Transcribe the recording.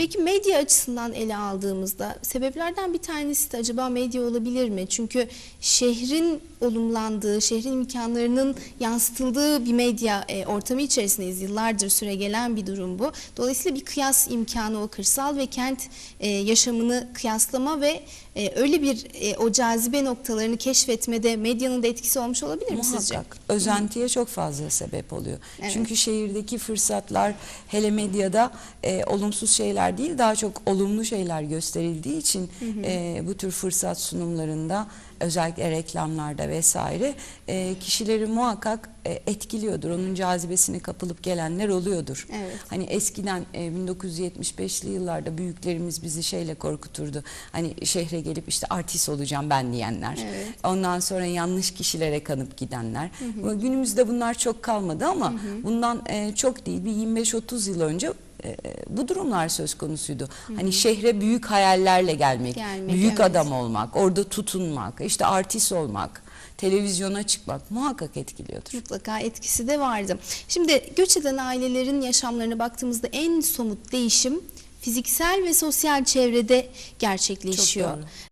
Peki medya açısından ele aldığımızda sebeplerden bir tanesi de acaba medya olabilir mi? Çünkü şehrin olumlandığı, şehrin imkanlarının yansıtıldığı bir medya e, ortamı içerisindeyiz. Yıllardır süre gelen bir durum bu. Dolayısıyla bir kıyas imkanı o kırsal ve kent e, yaşamını kıyaslama ve e, öyle bir e, o cazibe noktalarını keşfetmede medyanın da etkisi olmuş olabilir mi sizce? Muhakkak. Özentiye çok fazla sebep oluyor. Evet. Çünkü şehirdeki fırsatlar hele medyada e, olumsuz şeyler değil daha çok olumlu şeyler gösterildiği için e, bu tür fırsat sunumlarında özellikle reklamlarda vesaire e, kişileri muhakkak e, etkiliyordur. Onun cazibesine kapılıp gelenler oluyordur. Evet. Hani eskiden e, 1975'li yıllarda büyüklerimiz bizi şeyle korkuturdu. Hani şehre gelip işte artist olacağım ben diyenler. Evet. Ondan sonra yanlış kişilere kanıp gidenler. Ama Günümüzde bunlar çok kalmadı ama bundan e, çok değil bir 25-30 yıl önce e, bu durumlar söz konusuydu. Hani şehre büyük hayallerle gelmek, Gelmek, büyük evet. adam olmak, orada tutunmak, işte artist olmak, televizyona çıkmak muhakkak etkiliyordur. Mutlaka etkisi de vardı. Şimdi göç eden ailelerin yaşamlarına baktığımızda en somut değişim fiziksel ve sosyal çevrede gerçekleşiyor.